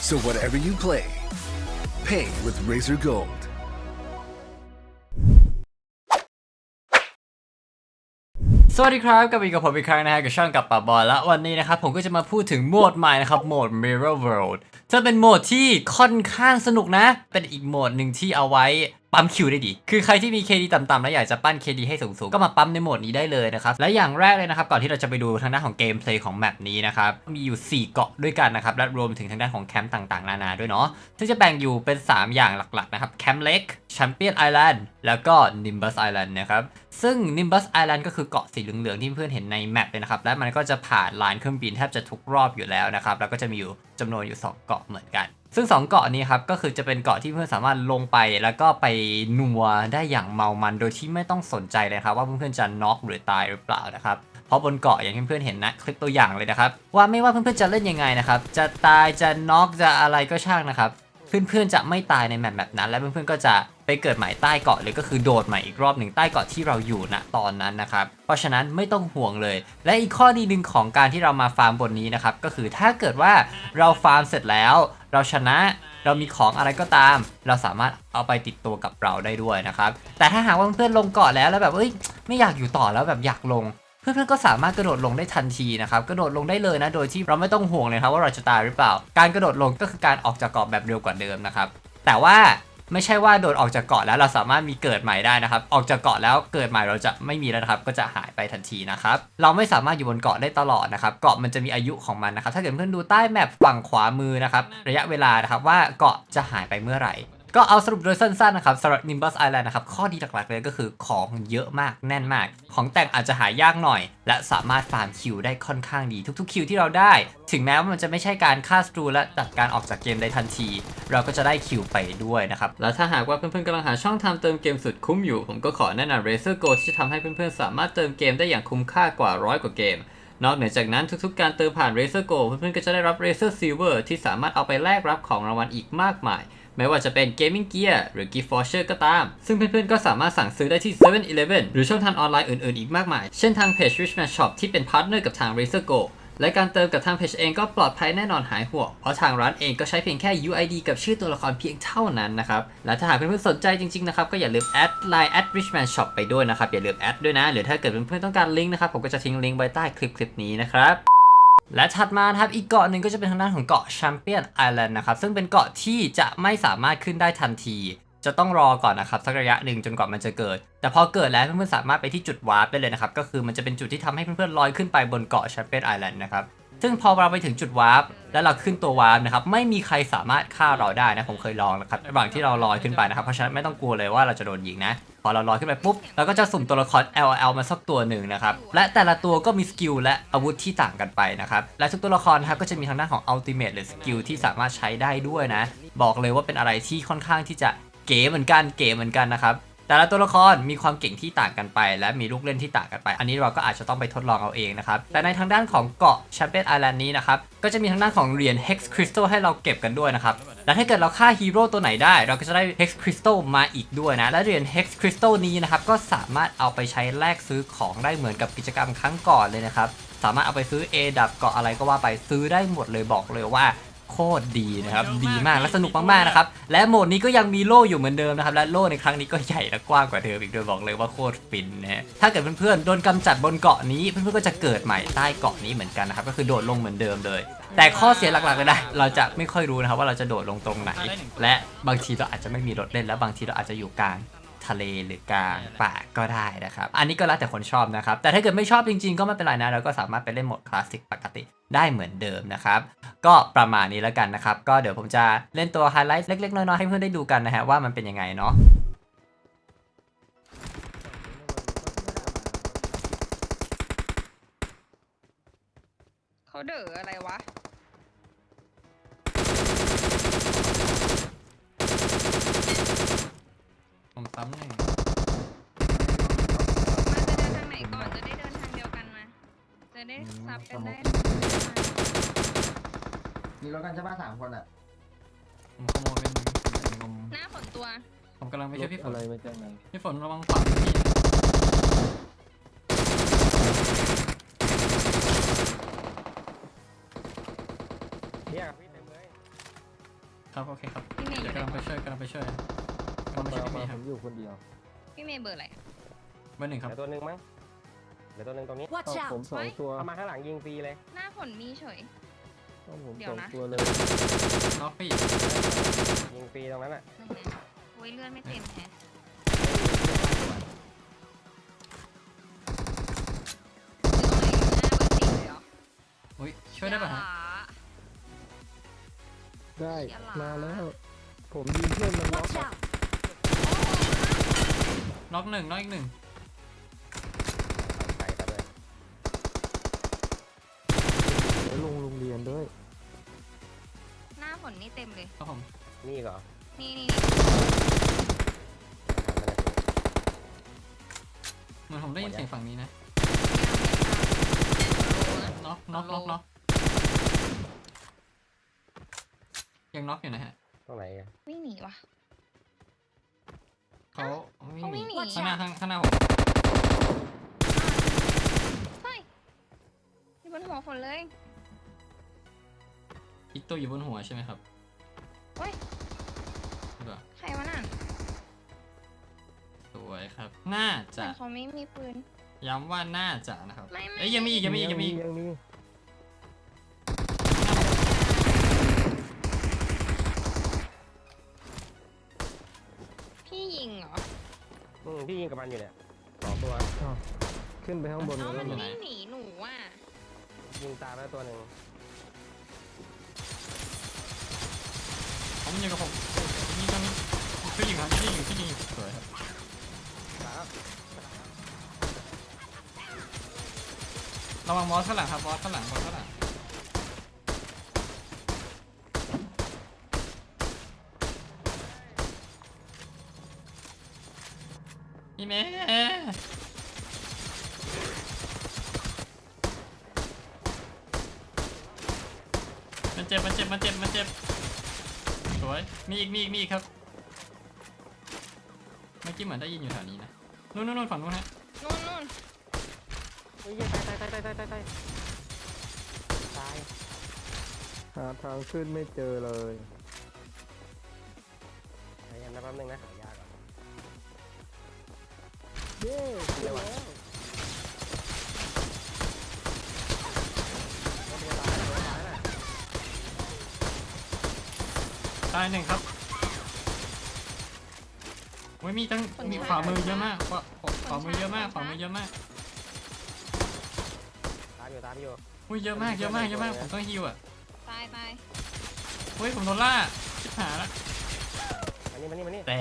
So whatever you play, pay with Razor Gold. สวัสดีครับกลับอีกกับผมอีกครั้งนะฮะกับช่องกับป่าบอลและวันนี้นะครับผมก็จะมาพูดถึงโหมดใหม่นะครับโหมด Mirror World จะเป็นโหมดที่ค่อนข้างสนุกนะ เป็นอีกโหมดหนึ่งที่เอาไว้ ปั๊มคิวได้ดี คือใครที่มี KD ต่ำๆและอยากจะปั้น KD ให้สูงๆ ก็มาปั๊มในโหมดนี้ได้เลยนะครับ และอย่างแรกเลยนะครับ ก่อนที่เราจะไปดูทางด้านของเกมเพลย์ของแมปนี้นะครับ มีอยู่ 4 เกาะด้วยกันนะครับ และรวมถึงทางด้านของแคมป์ต่างๆ นานาด้วยเนาะ ซึ่งจะแบ่งอยู่เป็น 3 อย่างหลักๆ นะครับ แคมป์เล็กแชมเปี้ยนไอแลนด์แล้วก็นิมบัสไอแลนด์นะครับ ซึ่ง Nimbus Island ก็คือเกาะสีเหลืองๆ ที่เพื่อนเห็นในแมปเลยนะครับ และมันก็จะผ่านลานเครื่องบินแทบจะทุกรอบอยู่แล้วนะครับ แล้วก็จะมีอยู่จำนวนอยู่ 2 เกาะเหมือนกันซึ่ง 2 เกาะนี้ครับก็คือจะเป็นเกาะที่เพื่อนสามารถลงไปแล้วก็ไปนัวได้อย่างเมามันโดยที่ไม่ต้องสนใจเลยครับว่าเพื่อนๆจะน็อกหรือตายหรือเปล่านะครับเพราะบนเกาะอย่างที่เพื่อนๆเห็นนะคลิปตัวอย่างเลยนะครับว่าไม่ว่าเพื่อนๆจะเล่นยังไงนะครับจะตายจะน็อกจะอะไรก็ช่างนะครับเพื่อนๆจะไม่ตายในแมปแบบนั้น และเพื่อนๆก็จะ ไปเกิดใหม่ใต้เกาะเลยก็คือโดดใหม่อีกรอบหนึ่งใต้เกาะที่เราอยู่ณตอนนั้นนะครับ เพราะฉะนั้นไม่ต้องห่วงเลย และอีกข้อดีหนึ่งของการที่เรามาฟาร์มบนนี้นะครับก็คือถ้าเกิดว่าเราฟาร์มเสร็จแล้ว เราชนะเรามีของอะไรก็ตาม เราสามารถเอาไปติดตัวกับเราได้ด้วยนะครับแต่ถ้าหากว่าเพื่อนลงเกาะแล้วแล้วแบบเอ้ยไม่อยากอยู่ต่อแล้วแบบอยากลงเพื่อนๆก็สามารถกระโดดลงได้ทันทีนะครับ กระโดดลงได้เลยนะ โดยที่เราไม่ต้องห่วงเลยครับว่าเราจะตายหรือเปล่า การกระโดดลงก็คือการออกจากเกาะแบบเร็วกว่าเดิมนะครับ แต่ว่า ไม่ใช่ว่าโดดออกจากเกาะแล้วเราสามารถมีเกิดใหม่ได้นะครับ ออกจากเกาะแล้วเกิดใหม่เราจะไม่มีแล้วนะครับ ก็จะหายไปทันทีนะครับ เราไม่สามารถอยู่บนเกาะได้ตลอดนะครับ เกาะมันจะมีอายุของมันนะครับ ถ้าเกิดเพื่อนดูใต้แมปฝั่งขวามือนะครับ ระยะเวลานะครับว่าเกาะจะหายไปเมื่อไหร่ ก็เอาสรุปโดยสั้นๆนะครับสำหรับ Nimbus Island นะครับ ข้อดีหลักๆเลยก็คือของเยอะมากแน่นมาก ของแต่งอาจจะหายากหน่อย และสามารถฟาร์มคิวได้ค่อนข้างดีทุกๆคิวที่เราได้ ถึงแม้ว่ามันจะไม่ใช่การฆ่าศัตรูและตัดการออกจากเกมได้ทันที เราก็จะได้คิวไปด้วยนะครับ แล้วถ้าหากว่าเพื่อนๆกำลังหาช่องทางเติมเกมสุดคุ้มอยู่ ผมก็ขอแนะนำ Razer Go ที่จะทำให้เพื่อนๆสามารถเติมเกมได้อย่างคุ้มค่ากว่าร้อยกว่าเกมนอกเหนือจากนั้นทุกๆ การเติมผ่าน Razer Go เพื่อนๆก็จะได้รับ Razer Silver ที่สามารถเอาไปแลกรับของรางวัลอีกมากมาย ไม่ว่าจะเป็น Gaming Gear หรือ Gift Voucher ก็ตาม ซึ่งเพื่อนๆก็สามารถสั่งซื้อได้ที่ 7-Eleven หรือช่องทางออนไลน์อื่นๆอีกมากมาย เช่นทางเพจ Richman Shop ที่เป็นพาร์ทเนอร์กับทาง Razer Go และการเติมกับทางเพจเองก็ปลอดภัยแน่นอนหายห่วง เพราะทางร้านเองก็ใช้เพียงแค่ UID กับชื่อตัวละครเพียงเท่านั้นนะครับ และถ้าหากเพื่อนๆสนใจจริงๆนะครับ ก็อย่าลืมแอดไลน์ at richman shop ไปด้วยนะครับ อย่าลืมแอดด้วยนะ หรือถ้าเกิดเพื่อนๆต้องการลิงก์นะครับ ผมก็จะทิ้งลิงก์ไว้ใต้คลิปคลิปนี้นะครับ และถัดมาครับอีกเกาะหนึ่งก็จะเป็นทางด้านของเกาะแชมเปี้ยนไอแลนด์นะครับซึ่งเป็นเกาะที่จะไม่สามารถขึ้นได้ทันที จะต้องรอก่อนนะครับสักระยะหนึ่งจนกว่ามันจะเกิด แต่พอเกิดแล้วเพื่อนๆสามารถไปที่จุดวาร์ปได้เลยนะครับก็คือมันจะเป็นจุดที่ทำให้เพื่อนๆลอยขึ้นไปบนเกาะแชมเปี้ยนไอแลนด์นะครับ ซึ่งพอเราไปถึงจุดวาร์ปแล้วเราขึ้นตัววาร์ปนะครับไม่มีใครสามารถฆ่าเราได้นะผมเคยลองนะครับระหว่างที่เราลอยขึ้นไปนะครับเพราะฉะนั้นไม่ต้องกลัวเลยว่าเราจะโดนยิงนะพอเราลอยขึ้นไปปุ๊บเราก็จะสุ่มตัวละคร LL มาสักตัวหนึ่งนะครับและแต่ละตัวก็มีสกิลและอาวุธที่ต่างกันไปนะครับและทุกตัวละครนะครับก็จะมีทางด้านของ Ultimate หรือสกิลที่สามารถใช้ได้ด้วยนะ บอกเลยว่าเป็นอะไรที่ค่อนข้างที่จะเก๋เหมือนกันเก๋เหมือนกันนะครับ แต่ละตัวละครมีความเก่งที่ต่างกันไป และมีลูกเล่นที่ต่างกันไป อันนี้เราก็อาจจะต้องไปทดลองเอาเองนะครับ แต่ในทางด้านของเกาะแชมเปี้ยนไอแลนด์นี้นะครับก็จะมีทางด้านของเหรียญ Hex Crystal ให้เราเก็บกันด้วยนะครับและถ้าเกิดเราฆ่าฮีโร่ตัวไหนได้ เราก็จะได้ Hex Crystal มาอีกด้วยนะ และเหรียญ Hex Crystal นี้นะครับก็สามารถเอาไปใช้แลกซื้อของได้เหมือนกับกิจกรรมครั้งก่อนเลยนะครับสามารถเอาไปซื้อ A ดับเกาะอะไรก็ว่าไปซื้อได้หมดเลยบอกเลยว่า โคตรดีนะครับดีมากและสนุกมากๆนะครับและโหมดนี้ก็ยังมีโล่อยู่เหมือนเดิมนะครับและโล่ในครั้งนี้ก็ใหญ่และกว้างกว่าเดิมอีกด้วยบอกเลยว่าโคตรฟินนะฮะถ้าเกิดเพื่อนๆโดนกำจัดบนเกาะนี้เพื่อนๆก็จะเกิดใหม่ใต้เกาะนี้เหมือนกันนะครับก็คือโดดลงเหมือนเดิมเลย แต่ข้อเสียหลักๆเลยนะเราจะไม่ค่อยรู้นะครับว่าเราจะโดดลงตรงไหน และบางทีเราอาจจะไม่มีรถเล่นและบางทีเราอาจจะอยู่กลาง ทะเลหรือกลางป่าก็ได้นะครับ อันนี้ก็แล้วแต่คนชอบนะครับ แต่ถ้าเกิดไม่ชอบจริงๆ ก็ไม่เป็นไรนะ เราก็สามารถไปเล่นโหมดคลาสสิกปกติได้เหมือนเดิมนะครับ ก็ประมาณนี้แล้วกันนะครับ ก็เดี๋ยวผมจะเล่นตัวไฮไลท์เล็กๆ น้อยๆ ให้เพื่อนได้ดูกันนะฮะว่ามันเป็นยังไงเนาะเขาเด๋ออะไรวะ ผมซ้ำหนึ่ง มาจะเดินทางไหนก่อน จะได้เดินทางเดียวกันมา จะได้ซับกันได้มีรถกันใช่ป่ะสามคนอะผมขโมยเป็นงมหน้าฝนตัว ผมกำลังไปช่วยพี่ฝนอะไรมาจากไหนพี่ฝนระวังขวาพี่เนี่ยพี่เต็มเลยครับโอเคครับพี่เมย์อเดี๋ยยู่วไหนกำลังไปช่วยกำลังไปช่วยกำลังไปช่วยพี่เมย์คผรับมอยู่คนเดียวพี่เมย์เบอร์อะไรอะเบอร์หนึ่งครับเดี๋ยวตัวหนึ่งมั้ง เดี๋ยวตัวหนึ่งตรงนี้ Watch เอาผม out! สองตัวเอามาข้างหลังยิงฟรีเลย หน้าฝนมีเฉยเอาผมเดี๋ยสวองนะ ตัวเลยน็อกพี่ยิงฟรีตรงนั้นอะนั่นไงโอ้ยเลื่อนไม่เต็มแฮะอยู่ตรงไหนอยู่หน้าเบอร์สี่เลยเหรออุ้ยช่วยได้ป่ะฮะได้เสียหลักมาแล้ว ผมยิงเพื่อนมันน็อก Watch out! น็อกหนึ่งน็อกอีกหนึ่ง แล้วลงโรงเรียนด้วย หน้าฝนนี่เต็มเลย ครับผมนี่เหรอนี่นี่เหมือนผมได้ยินเสียงฝั่งนี้นะนี่น็อกน็อกน็อกน็อกยังน็อกอยู่นะฮะตรงไหนอะวิ่งหนีวะเขาวิ่งเขาวิ่งหนีข้างหน้าข้างข้างหน้าผมเฮ้ยอยู่บนหัวฝนเลย อีกตัวอยู่บนหัวใช่ไหมครับเฮ้ยหรือเปล่าใครวะน่ะสวยครับ น่าเหจะมือนเขาไม่มีปืน ย้ำว่าน่าจะนะครับไม่ไม่ เอ้ยยังมีอีกยังมีอีกยังมีอีกยังมีพี่ยิงเหรออืมพี่ยิงกับมันอยู่เนี่ยสองตัว อ้าวขึ้นไปข้างบนเอ้ากัมันนแล้ววิ่งหนีหนูอะยิงตามแล้วตัวหนึ่ง ผมยังกับผมนี่ตรงนี้ช่วยยิงครับช่วยยิงช่วยยิงสวยครับครับระวังบอสข้างหลังครับบอสข้างหลังบอสข้างหลังพี่เมย์มันเจ็บมันเจ็บมันเจ็บมันเจ็บ วยมีอีกมีอีกมีอีกครับเมื่อกี้เหมือนได้ยินอยู่แถวนี้นะนู่นนู่นนู่นฝั่งนู้นฮะนู่นนู่นเฮ้ยตายตายตายตายตายตายตายตายหาทางขึ้นไม่เจอเลยพยายามนะแป๊บนึงนะหายากอะเย้เร็วายหนึ่งครับโอ้ยมีตั้งมีขวามือเยอะมากขวามือเยอะมากขวามือเยอะมากตามอยู่ตามอยู่เฮ้ยเยอะมากเยอะมากเยอะมากผมต้องฮิวอะตายไปเฮ้ยผมโดนล่าชิบหายละมานี่มานี่มานี่แต่